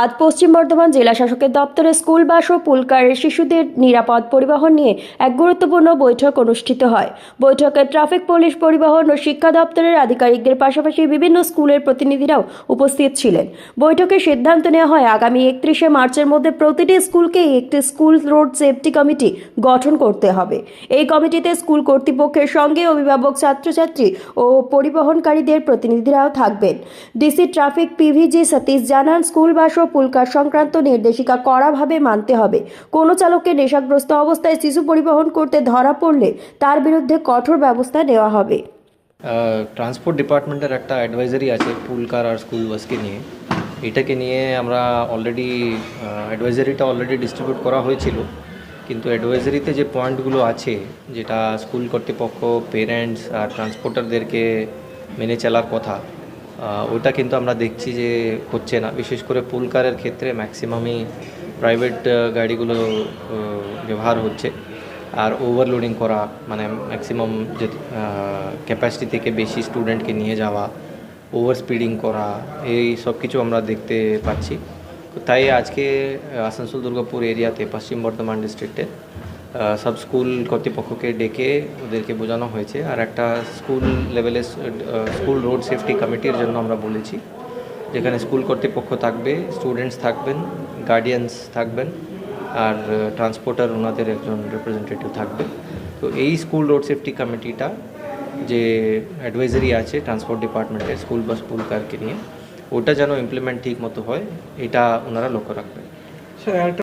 আজ পশ্চিম বর্ধমান জেলা শাসকের দপ্তরে স্কুল বাস ও পুলকারের শিশুদের নিরাপদ পরিবহন নিয়ে এক গুরুত্বপূর্ণ বৈঠক অনুষ্ঠিত হয়। বৈঠকে ট্রাফিক, পুলিশ পরিবহন ও শিক্ষা দপ্তরের আধিকারিকদের পাশাপাশি বিভিন্ন স্কুলের প্রতিনিধিরাও উপস্থিত ছিলেন। বৈঠকে সিদ্ধান্ত নেওয়া হয়, আগামী একত্রিশে মার্চের মধ্যে প্রতিটি স্কুলকেই একটি স্কুল রোড সেফটি কমিটি গঠন করতে হবে। এই কমিটিতে স্কুল কর্তৃপক্ষের সঙ্গে অভিভাবক ছাত্রছাত্রী ও পরিবহনকারীদের প্রতিনিধিরাও থাকবেন। ডিসি ট্রাফিক পিভিজি সতীশ জানান, স্কুল বাস ও পুলকার সংক্রান্ত নির্দেশিকা কড়াভাবে মানতে হবে। কোনো চালককে নেশাগ্রস্ত অবস্থায় শিশু পরিবহন করতে ধরা পড়লে তার বিরুদ্ধে কঠোর ব্যবস্থা নেওয়া হবে। ট্রান্সপোর্ট ডিপার্টমেন্টের একটা অ্যাডভাইজারি আছে পুলকার আর স্কুল বাসকে নিয়ে। এটাকে নিয়ে আমরা অলরেডি অ্যাডভাইজারিটা অলরেডি ডিস্ট্রিবিউট করা হয়েছিল। কিন্তু অ্যাডভাইজারিতে যে পয়েন্টগুলো আছে, যেটা স্কুল কর্তৃপক্ষ পেরেন্টস আর ট্রান্সপোর্টারদেরকে মেনে চলার কথা ওটা কিন্তু আমরা দেখছি যে হচ্ছে না। বিশেষ করে পুলকারের ক্ষেত্রে ম্যাক্সিমামই প্রাইভেট গাড়িগুলো ব্যবহার হচ্ছে। আর ওভারলোডিং করা মানে ম্যাক্সিমাম যে ক্যাপাসিটি থেকে বেশি স্টুডেন্টকে নিয়ে যাওয়া ওভার স্পিডিং করা, এই সব কিছু আমরা দেখতে পাচ্ছি। তাই আজকে আসানসোল দুর্গাপুর এরিয়াতে পশ্চিম বর্ধমান ডিস্ট্রিক্টে সব স্কুল কর্তৃপক্ষকে ডেকে ওদেরকে বোঝানো হয়েছে আর একটা স্কুল লেভেলে স্কুল রোড সেফটি কমিটির জন্য আমরা বলেছি, যেখানে স্কুল কর্তৃপক্ষ থাকবে স্টুডেন্টস থাকবেন গার্ডিয়ানস থাকবেন, আর ট্রান্সপোর্টার ওনাদের একজন রিপ্রেজেন্টেটিভ থাকবে। তো এই স্কুল রোড সেফটি কমিটিটা যে অ্যাডভাইজারি আছে ট্রান্সপোর্ট ডিপার্টমেন্টের স্কুল বাস পুল কারকে নিয়ে, ওটা যেন ইমপ্লিমেন্ট ঠিক মতো হয়, এটা ওনারা লক্ষ্য রাখবেন।